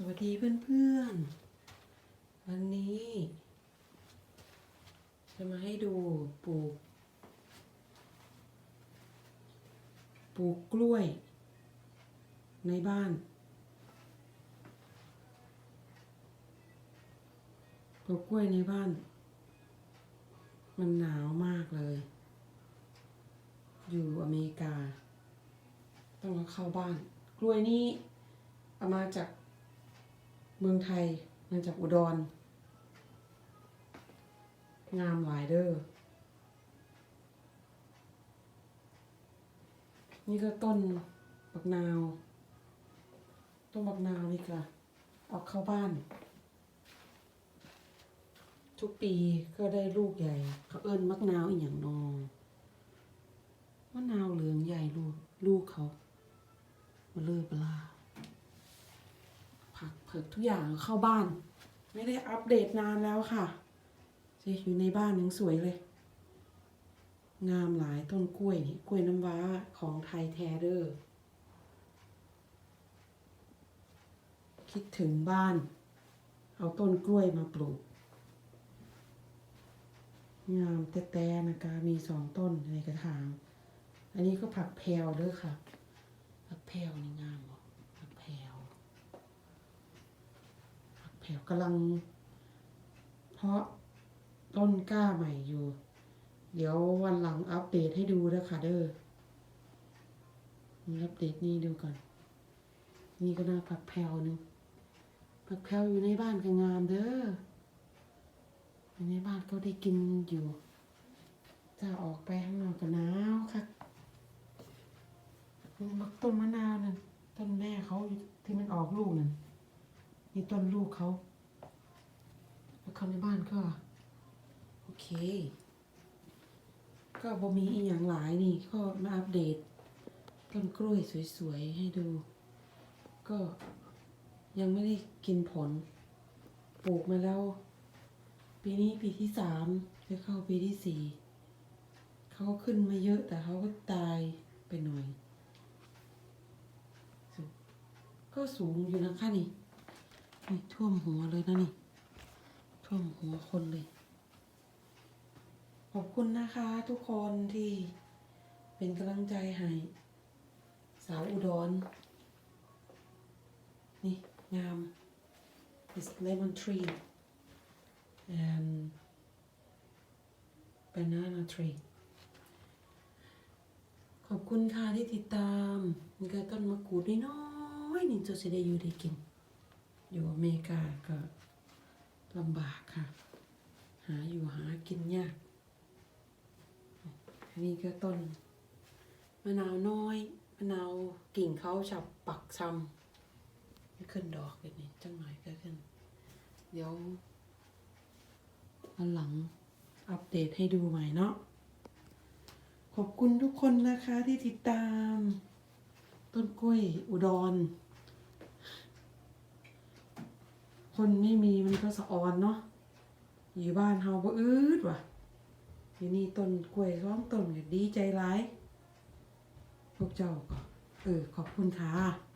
สวัสดีเพื่อนๆ วันนี้ จะมาให้ดูปลูก ปลูกกล้วย ในบ้าน ปลูกกล้วยในบ้าน มันหนาวมากเลย อยู่อเมริกา ต้องเข้าบ้าน กล้วยนี้เอามาจาก เมืองไทยมาจากอุดร งามหลายเด้อ นี่ก็ต้นบักนาว ต้นบักนาวนี่ค่ะเอาเข้าบ้าน ทุกปีก็ได้ลูกใหญ่ เขาเอิ้นมักนาวอีกอย่างนองมะนาวเหลืองใหญ่ลูกลูกเขามาเลยปลา ผักเผือกทุกอย่างเข้าบ้าน ไม่ได้อัปเดตนานแล้วค่ะจะอยู่ในบ้านยังสวยเลย งามหลายต้นกล้วยนี่กล้วยน้ำว้าของไทยแทเดอร์คิดถึงบ้าน เอาต้นกล้วยมาปลูก งามแต่แต่นะคะมีสองต้นในกระถาง อันนี้ก็ผักแพรวเด้อค่ะ ผักแพรวนี่งามบ่ผักแพรว ผักแพรวกำลัง เพาะต้นกล้าใหม่อยู่ เดี๋ยววันหลังอัปเดตให้ดูนะคะเด้ออัปเดตนี่ดูก่อน นี่ก็น่าผักแพรวหนึงผักแพรวอยู่ในบ้านก็งามเด้ออยู่ในบ้านก็ได้กินอยู่ถ้าออกไปข้างนอกก็หนาวค่ะมักต้นมะนาวนั่นต้นแม่เขาที่มันออกลูกนั่น นี่ต้นลูกเขาแล้วเขาในบ้านก็ โอเค ก็บ่มีอีกอย่างหลายนี่ก็มาอัปเดต ต้นกล้วยสวยๆให้ดู ก็ยังไม่ได้กินผล ปลูกมาแล้ว ปีนี้ปีที่สามจะเข้าปีที่สี่เขาก็ขึ้นมาเยอะแต่เขาก็ตายไปหน่อย ก็สูงอยู่นะคะนี่ นี่ท่วมหัวเลยนะนี่ ท่วมหัวคนเลย ขอบคุณนะคะทุกคนที่เป็นกำลังใจให้สาวอุดร นี่ งาม is lemon tree and banana tree ขอบคุณค่ะที่ติดตามนี่ก็ต้นมะกรูดน้อยๆนี่จะสิได้อยู่ได้กิน อยู่อเมริกาก็ลำบากค่ะ หาอยู่หากินยาก อันนี้ก็ต้นมะนาวน้อยมะนาวกิ่งเขาฉับปักซ้ำไม่ขึ้นดอกแบบนี้จังหน่อยก็ขึ้น เดี๋ยววันหลังอัปเดตให้ดูใหม่เนาะขอบคุณทุกคนนะคะที่ติดตาม ต้นกล้วยอุดร คนไม่มีมันก็สะออนเนาะอยู่บ้านเฮาบ่อืดว่ะอยู่นี่ต้นกล้วยสองต้นก็ดีใจร้าย พวกเจ้าก็เออขอบคุณค่ะ